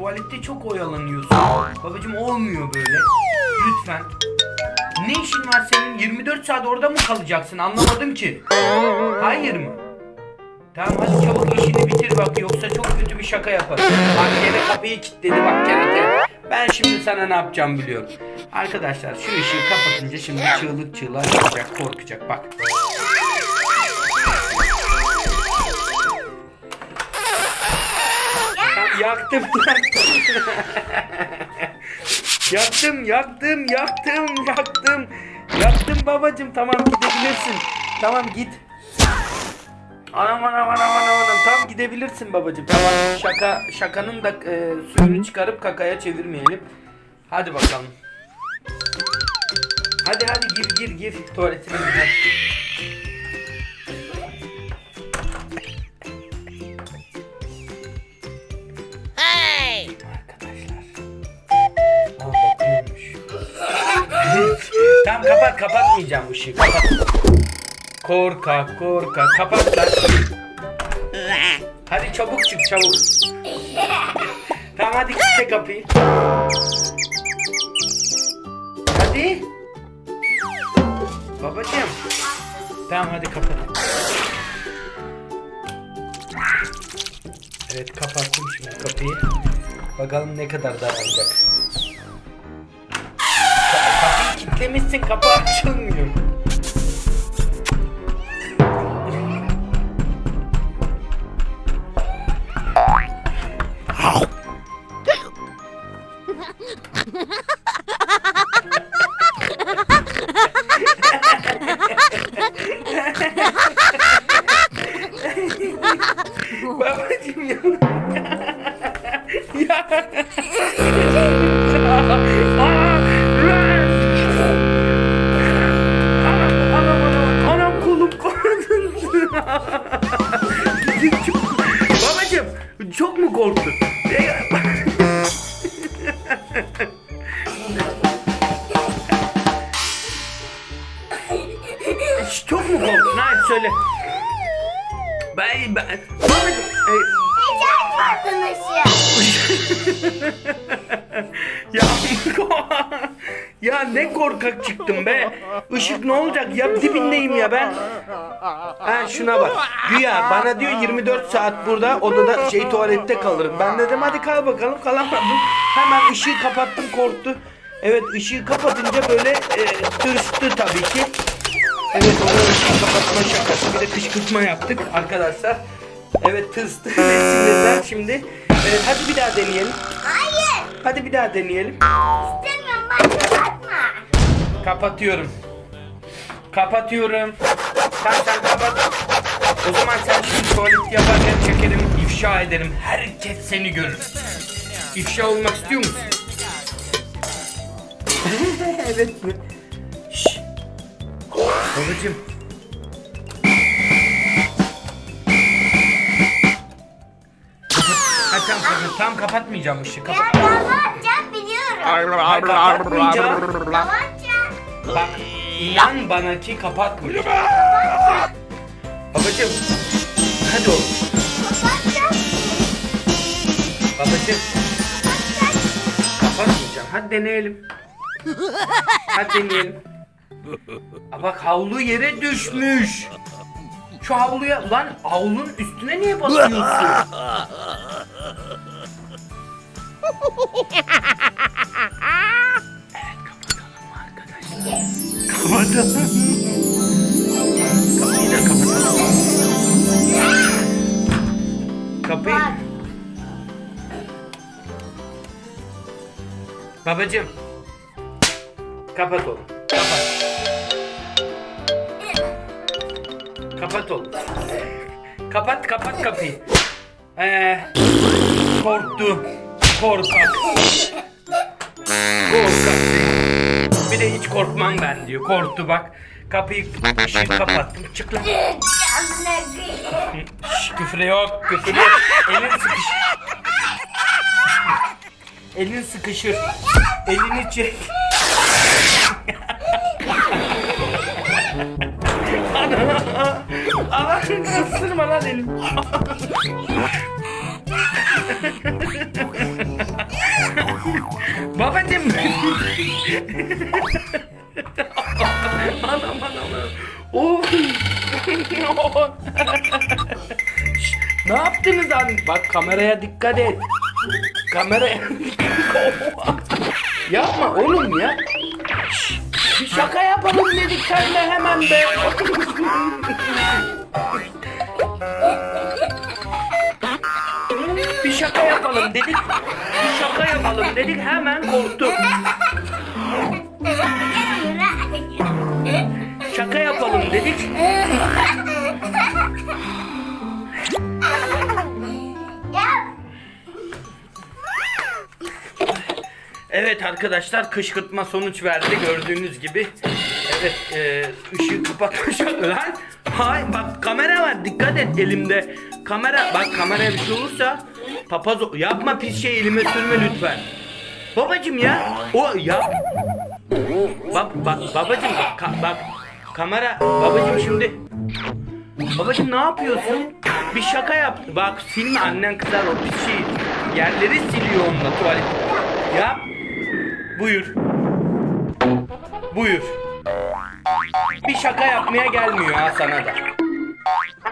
tuvalette çok oyalanıyorsun. Babacım olmuyor böyle. Lütfen. Ne işin var senin? 24 saat orada mı kalacaksın? Anlamadım ki. Hayır mı? Tamam hadi çabuk işini bitir bak yoksa çok kötü bir şaka yaparım. Bak gene kapıyı kilitledi bak kerate. Ben şimdi sana ne yapacağım biliyorum. Arkadaşlar şu ışığı kapatınca şimdi çığlık çığlığa yapacak korkacak bak. Yaktım yaktım. yaktım, yaktım, yaktım, yaktım. Yaktım babacım tamam gidebilirsin. Tamam git. Anam anam anam anam anam tamam gidebilirsin babacım. Tamam şaka şakanın da e, suyunu çıkarıp kakaya çevirmeyelim. Hadi bakalım. Hadi hadi gir gir gir tuvaletine gir. Kapat kapatmayacağım ışığı kapat. Korkak korkak kapat lan. Hadi çabuk çık çabuk. tamam hadi kilitle kapıyı. Hadi. Babacığım. Tamam hadi kapat. Evet kapattım şimdi kapıyı. Bakalım ne kadar dayanacak. Ka- Kilitlemişsin kapı açılmıyor. Ben, ben, e, Hiç açmadın ışığı. Ya ya ne korkak çıktım be. Işık ne olacak ya dibindeyim ya ben. Ha şuna bak. Güya bana diyor 24 saat burada odada şey tuvalette kalırım. Ben dedim hadi kal bakalım kalamadım. Hemen ışığı kapattım korktu. Evet ışığı kapatınca böyle e, tırstı tabii ki. Evet ışığı kapatma şakası bir de kışkırtma yaptık arkadaşlar. Evet tırstı ve sinirden şimdi. Evet, hadi bir daha deneyelim. Hayır. Hadi bir daha deneyelim. İstemiyorum ben kapatma. Kapatıyorum. Kapatıyorum. Sen sen kapat. O zaman sen şimdi tuvalet yaparken çekerim, ifşa ederim. Herkes seni görür. İfşa olmak istiyor musun? evet mi? Babacım. Kapat. Ha, tamam, kapat. Tamam kapatmayacağım ışığı. Ya Kapat. kapatacağım biliyorum. Hayır, kapatmayacağım. Kapatacağım. Bak inan bana ki kapatmıyor. Babacım. Hadi oğlum. Kapatacağım. Babacım. Kapatmayacağım. Hadi deneyelim. Hadi deneyelim. Aa, bak havlu yere düşmüş. Şu havluya lan havlunun üstüne niye basıyorsun? Evet kapatalım arkadaşlar. Kapatalım. Kapıyı da kapatalım. Kapıyı... Babacım. Kapat oğlum. Kapat oğlum. Kapat kapat kapıyı. Ee, korktu. Korkak. Korkak. Bir de hiç korkmam ben diyor. Korktu bak. Kapıyı ışığı kapattım. Çık lan. Şş, küfür yok. Küfür yok. Elin sıkışır. Elin sıkışır. Elini çek. Vurma lan elim. Babacım. anam anam. Şşt, ne yaptınız abi? Bak kameraya dikkat et. Kameraya Yapma oğlum ya. Bir şaka yapalım dedik sen de hemen be. Bir şaka yapalım dedik. Bir şaka yapalım dedik hemen korktu. Şaka yapalım dedik. Evet arkadaşlar kışkırtma sonuç verdi gördüğünüz gibi. Evet e, ışığı kapatmış lan. Hay bak kamera var dikkat et elimde. Kamera bak kameraya bir şey olursa papaz yapma pis şey elime sürme lütfen. Babacım ya o ya. Bak bak babacım bak, ka- bak kamera babacım şimdi. Babacım ne yapıyorsun? Bir şaka yap. Bak silme annen kızar o pis şey. Yerleri siliyor onunla tuvalet. Yap. Buyur. Buyur. Bir şaka yapmaya gelmiyor ha sana da.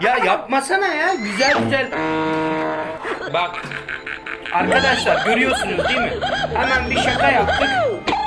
Ya yapmasana ya. Güzel güzel. Bak. Arkadaşlar görüyorsunuz değil mi? Hemen bir şaka yaptık.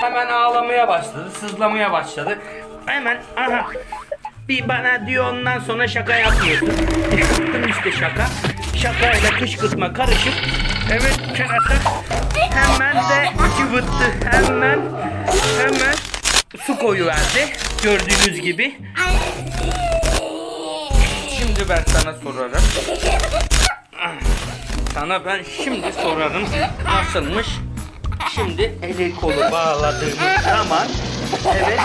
Hemen ağlamaya başladı. Sızlamaya başladı. Hemen aha. Bir bana diyor ondan sonra şaka yapmıyorsun. Yaptım işte şaka. Şakayla kışkırtma karışık. Evet kerata. Hemen de cıvıttı. Hemen hemen su koyu verdi. Gördüğünüz gibi. Şimdi ben sana sorarım. Sana ben şimdi sorarım. Nasılmış? Şimdi eli kolu bağladığımız zaman evet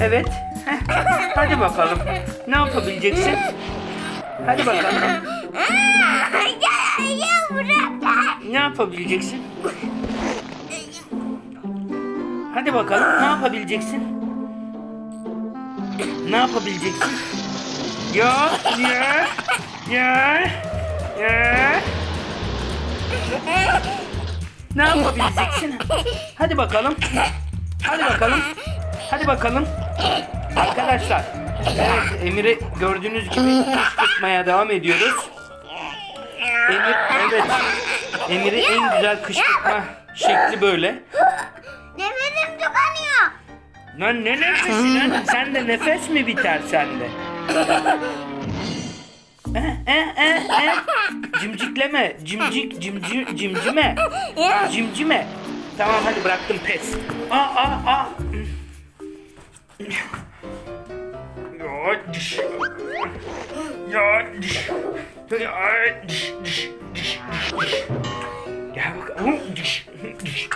Evet. Heh. Hadi bakalım. Ne yapabileceksin? Hadi bakalım. Ne yapabileceksin? Hadi bakalım. Ne yapabileceksin? Ne yapabileceksin? Ya, ya, ya, ya. Ne yapabileceksin? Hadi bakalım. Hadi bakalım. Hadi bakalım. Arkadaşlar. Evet, Emir'i gördüğünüz gibi kışkırtmaya devam ediyoruz. Emir, evet. Emir'i en güzel kışkırtma şekli böyle. Tıkanıyor. Lan ne nefesi lan? Sen de nefes mi biter sende? Eh, eh, eh, eh. Cimcikleme. Cimcik, cimci, cimcime. Cimcime. Tamam hadi bıraktım pes. Aa, aa, aa. Ya diş. Ya diş. Ya diş, diş, diş, diş. Gel bakalım. Diş, diş.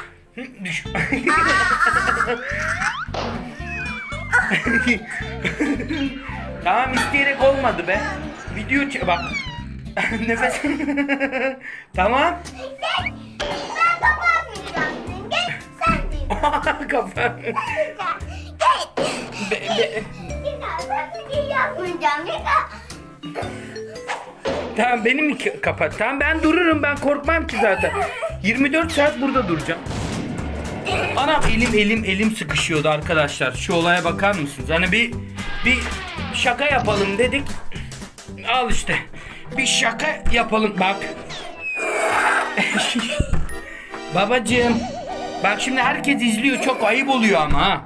Tamam isteyerek olmadı be. Video ç- bak. Nefes. tamam. Ben kapatmayacaksın. Gel sen de. Kafa. Gel. Be, be. Bir daha sen bir yapmayacağım. Bir daha. Tamam beni mi ka- kapat? Tamam ben dururum ben korkmam ki zaten. 24 saat burada duracağım. Anam elim elim elim sıkışıyordu arkadaşlar. Şu olaya bakar mısınız? Hani bir bir şaka yapalım dedik. Al işte. Bir şaka yapalım bak. Babacığım. Bak şimdi herkes izliyor çok ayıp oluyor ama ha.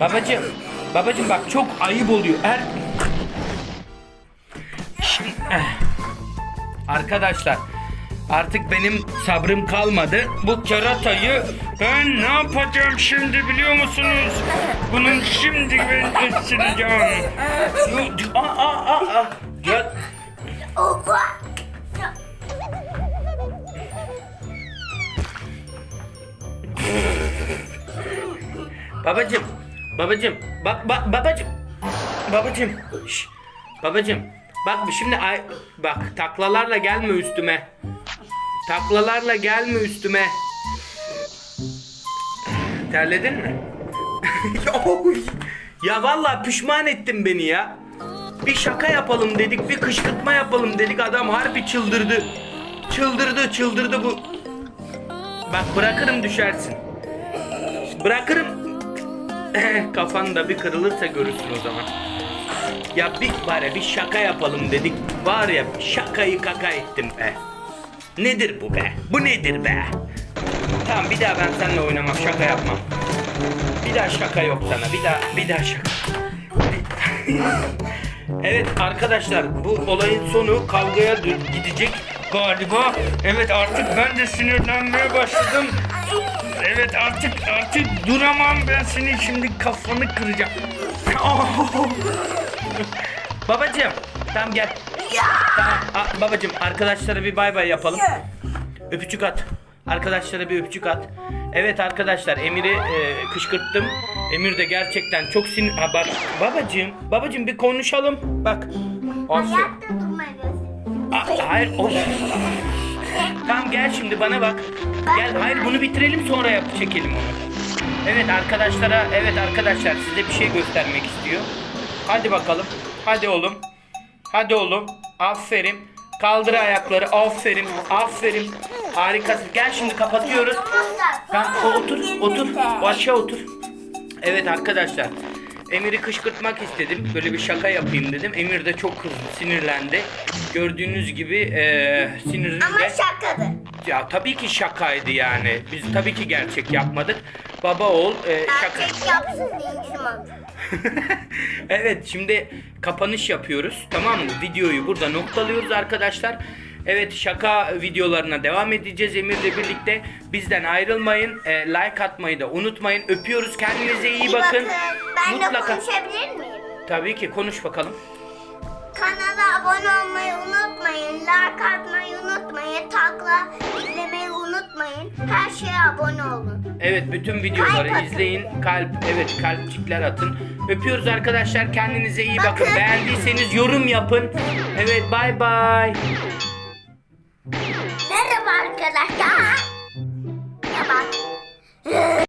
Babacığım. Babacığım bak çok ayıp oluyor. Her Eh. Arkadaşlar artık benim sabrım kalmadı. Bu keratayı ben ne yapacağım şimdi biliyor musunuz? Bunun şimdi ben ısıracağım. Aa, aa, aa, aa. Ya, babacım, babacım, bak, bak, babacım, babacım, şş, babacım. Bak şimdi ay, bak taklalarla gelme üstüme. Taklalarla gelme üstüme. Terledin mi? ya, vallahi pişman ettin beni ya. Bir şaka yapalım dedik, bir kışkırtma yapalım dedik. Adam harbi çıldırdı. Çıldırdı, çıldırdı bu. Bak bırakırım düşersin. Bırakırım. Kafan da bir kırılırsa görürsün o zaman. Ya bir bari bir şaka yapalım dedik. Var ya şakayı kaka ettim be. Nedir bu be? Bu nedir be? Tamam bir daha ben seninle oynamam, şaka yapmam. Bir daha şaka yok sana. Bir daha bir daha şaka. evet arkadaşlar bu olayın sonu kavgaya gidecek galiba. Evet artık ben de sinirlenmeye başladım. Evet artık artık duramam ben seni şimdi kafanı kıracağım. babacım tamam gel. Tamam a- babacım arkadaşlara bir bay bay yapalım. Öpücük at. Arkadaşlara bir öpücük at. Evet arkadaşlar Emir'i e, kışkırttım. Emir de gerçekten çok sinir... Ha bak babacım, babacım bir konuşalım. Bak. Aferin. Ayakta durmayı hayır of. Tamam gel şimdi bana bak. Gel hayır bunu bitirelim sonra yap çekelim onu. Evet arkadaşlara evet arkadaşlar size bir şey göstermek istiyor. Hadi bakalım. Hadi oğlum. Hadi oğlum. Aferin. Kaldır ayakları. Aferin. Aferin. Harikasın. Gel şimdi kapatıyoruz. Tamam otur otur. Aşağı otur. Evet arkadaşlar. Emir'i kışkırtmak istedim. Böyle bir şaka yapayım dedim. Emir de çok kızdı, sinirlendi. Gördüğünüz gibi eee sinirli Ama de- şakadır. Ya tabii ki şakaydı yani. Biz tabii ki gerçek yapmadık. Baba oğul eee, şaka. Erkek yapsın evet şimdi kapanış yapıyoruz. Tamam mı? Videoyu burada noktalıyoruz arkadaşlar. Evet şaka videolarına devam edeceğiz Emir'le birlikte. Bizden ayrılmayın. Eee, like atmayı da unutmayın. Öpüyoruz. Kendinize iyi, İyi bakın. Ben de Mutlaka. konuşabilir miyim? Tabii ki konuş bakalım. Kanala abone olmayı unutmayın. Like atmayı unutmayın. Takla izlemeyi unutmayın. Her şeye abone olun. Evet bütün videoları Kalp atın. izleyin. Kalp evet kalpçikler atın. Öpüyoruz arkadaşlar. Kendinize iyi bakın. Bakın. Beğendiyseniz yorum yapın. Evet bay bay. Merhaba arkadaşlar. Bak.